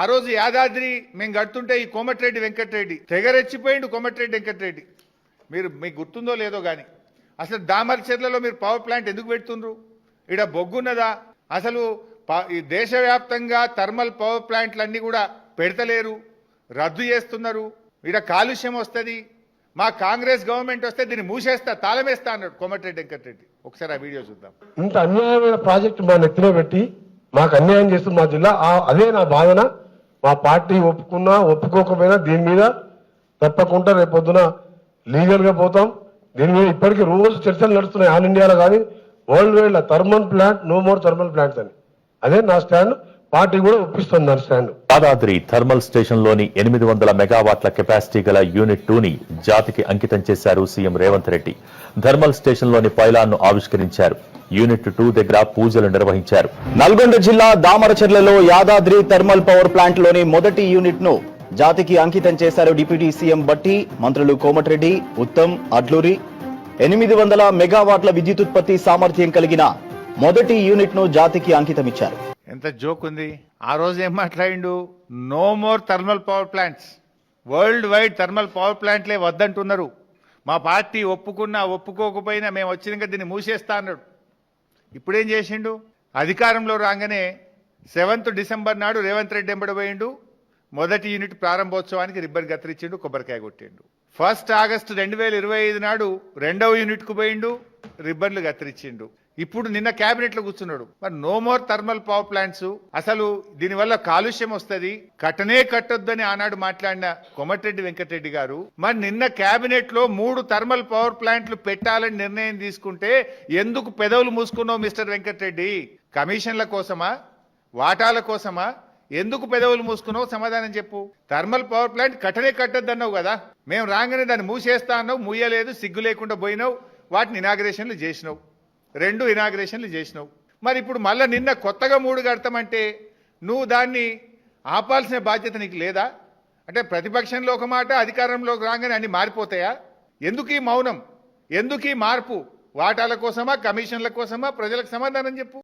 ఆ రోజు యాదాద్రి మేము కడుతుంటే ఈ కోమటిరెడ్డి వెంకటరెడ్డి తెగరెచ్చిపోయిండు కోమటిరెడ్డి వెంకటరెడ్డి. మీరు మీకు గుర్తుందో లేదో కానీ అసలు దామరచెర్లలో మీరు పవర్ ప్లాంట్ ఎందుకు పెడుతుండ్రు? ఇక్కడ బొగ్గున్నదా? అసలు ఈ దేశవ్యాప్తంగా థర్మల్ పవర్ ప్లాంట్లన్నీ కూడా పెడతలేరు రద్దు చేస్తున్నారు. ఇక్కడ కాలుష్యం వస్తుంది. మా కాంగ్రెస్ గవర్నమెంట్ వస్తే దీన్ని మూసేస్తా తాళమేస్తా అన్నాడు కోమటిరెడ్డి వెంకటరెడ్డి. ఒకసారి ఆ వీడియో చూద్దాం. ఇంత అన్యాయమైన ప్రాజెక్టు మా నెత్తిలో పెట్టి మాకు అన్యాయం చేస్తుంది మా జిల్లా అదే నా భావన మా పార్టీ ఒప్పుకున్నా ఒప్పుకోకపోయినా దీని మీద తప్పకుండా రేపొద్దున లీగల్గా పోతాం. దీని మీద ఇప్పటికీ రోజు చర్చలు నడుస్తున్నాయి ఆల్ ఇండియాలో కానీ world wide thermal plant no more thermal plants అని. అదే నా స్టాండ్. పార్టీ కూడా ఒప్పిస్తుంది నా స్టాండ్. యాదాద్రి థర్మల్ స్టేషన్లోని ఎనిమిది వందల మెగావాట్ల కెపాసిటీ గల యూనిట్ టూని జాతికి అంకితం చేశారు సీఎం రేవంత్ రెడ్డి. థర్మల్ స్టేషన్లోని పైలాన్ను ఆవిష్కరించారు. యూనిట్ టూ దగ్గర పూజలు నిర్వహించారు. నల్గొండ జిల్లా దామరచెర్లలో యాదాద్రి థర్మల్ పవర్ ప్లాంట్లోని మొదటి యూనిట్ను జాతికి అంకితం చేశారు డిప్యూటీ సీఎం బట్టి మంత్రులు కోమటిరెడ్డి ఉత్తమ్ అడ్లూరి. ఎనిమిది వందల మెగావాట్ల విద్యుతుత్పత్తి సామర్థ్యం కలిగిన మొదటి యూనిట్ను జాతికి అంకితమిచ్చారు. ఎంత జోక్ ఉంది. ఆ రోజు ఏం మాట్లాడిండు? No more thermal power plants. World wide thermal power ప్లాంట్లే వద్దంటున్నారు. మా పార్టీ ఒప్పుకున్నా ఒప్పుకోకపోయినా మేము వచ్చినాక దీన్ని మూసేస్తా అన్నాడు. ఇప్పుడేం చేసిండు? అధికారంలో రాగానే సెవెంత్ డిసెంబర్ నాడు రేవంత్ రెడ్డి ఎంబడిపోయిండు మొదటి యూనిట్ ప్రారంభోత్సవానికి రిబ్బన్ కత్తిరించిండు కొబ్బరికాయ కొట్టిండు. ఫస్ట్ ఆగస్టు రెండు వేల ఇరవై ఐదు నాడు రెండవ యూనిట్కు పోయిండు రిబ్బన్లు కత్తిరించిండు ఇప్పుడు నిన్న క్యాబినెట్లో కూర్చున్నాడు. మరి no more thermal power plants అసలు దీనివల్ల కాలుష్యం వస్తుంది? కట్టనే కట్టొద్దని ఆనాడు మాట్లాడిన కొమటిరెడ్డి వెంకటరెడ్డి గారు మరి నిన్న క్యాబినెట్లో మూడు థర్మల్ పవర్ ప్లాంట్లు పెట్టాలని నిర్ణయం తీసుకుంటే ఎందుకు పెదవులు మూసుకున్నావు మిస్టర్ వెంకటరెడ్డి? కమిషన్ల కోసమా? వాటాల కోసమా? ఎందుకు పెదవులు మూసుకున్నావు? సమాధానం చెప్పు. థర్మల్ పవర్ ప్లాంట్ కట్టనే కట్టద్దన్నావు కదా. మేము రాగానే దాన్ని మూసేస్తా అన్నావు మూయలేదు సిగ్గు లేకుండా పోయినావు వాటిని ఇనాగ్రేషన్లు చేసినావు. రెండు ఇనాగ్రేషన్లు చేసినావు. మరి ఇప్పుడు మళ్ళీ నిన్న కొత్తగా మూడు కడతామంటే నువ్వు దాన్ని ఆపాల్సిన బాధ్యత నీకు లేదా? అంటే ప్రతిపక్షంలో ఒక మాట అధికారంలోకి రాగానే అన్ని మారిపోతాయా? ఎందుకు ఈ మౌనం? ఎందుకు ఈ మార్పు? వాటాల కోసమా కమిషన్ల కోసమా ప్రజలకు సమాధానం చెప్పు.